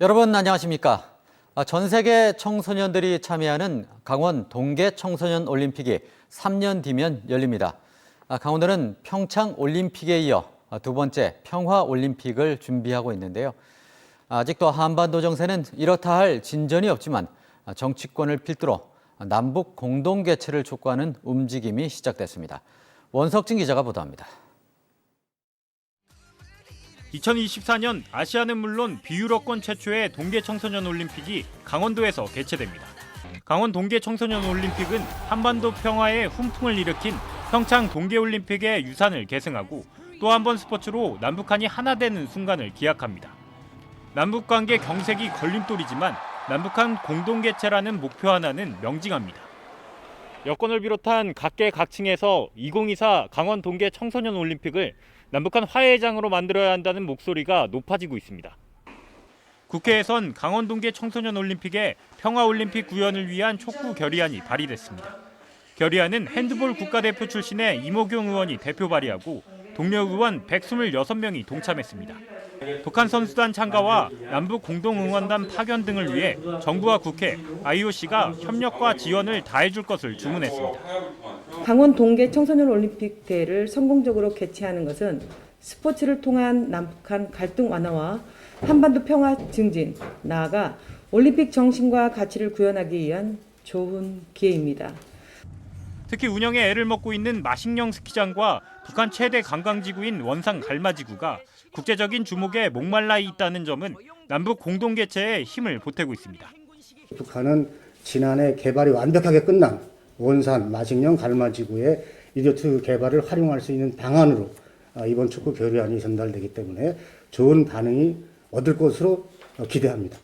여러분 안녕하십니까? 아, 전 세계 청소년들이 참여하는 강원 동계 청소년 올림픽이 3년 뒤면 열립니다. 아, 강원도는 평창 올림픽에 이어 두 번째 평화 올림픽을 준비하고 있는데요. 아직도 한반도 정세는 이렇다 할 진전이 없지만 정치권을 필두로 남북 공동 개최를 촉구하는 움직임이 시작됐습니다. 원석진 기자가 보도합니다. 2024년 아시아는 물론 비유럽권 최초의 동계 청소년 올림픽이 강원도에서 개최됩니다. 강원 동계 청소년 올림픽은 한반도 평화에 훈풍을 일으킨 평창 동계 올림픽의 유산을 계승하고 또 한 번 스포츠로 남북한이 하나 되는 순간을 기약합니다. 남북 관계 경색이 걸림돌이지만 남북한 공동 개최라는 목표 하나는 명징합니다. 여권을 비롯한 각계 각층에서 2024 강원 동계 청소년 올림픽을 남북한 화해장으로 만들어야 한다는 목소리가 높아지고 있습니다. 국회에선 강원 동계 청소년 올림픽의 평화 올림픽 구현을 위한 촉구 결의안이 발의됐습니다. 결의안은 핸드볼 국가대표 출신의 이모경 의원이 대표 발의하고 동료 의원 126명이 동참했습니다. 북한 선수단 참가와 남북 공동 응원단 파견 등을 위해 정부와 국회, IOC가 협력과 지원을 다해줄 것을 주문했습니다. 강원 동계 청소년 올림픽 대회를 성공적으로 개최하는 것은 스포츠를 통한 남북한 갈등 완화와 한반도 평화 증진, 나아가 올림픽 정신과 가치를 구현하기 위한 좋은 기회입니다. 특히 운영에 애를 먹고 있는 마식령 스키장과 북한 최대 관광지구인 원산 갈마지구가 국제적인 주목에 목말라 있다는 점은 남북 공동 개최에 힘을 보태고 있습니다. 북한은 지난해 개발이 완벽하게 끝난 원산 마식령 갈마지구의 리조트 개발을 활용할 수 있는 방안으로 아, 이번 축구 결의안이 전달되기 때문에 좋은 반응이 얻을 것으로 기대합니다.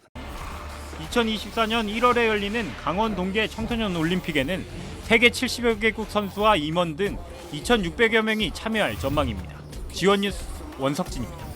2024년 1월에 열리는 강원 동계 청소년 올림픽에는 세계 70여 개국 선수와 임원 등 2,600여 명이 참여할 전망입니다. 지원 뉴스 원석진입니다.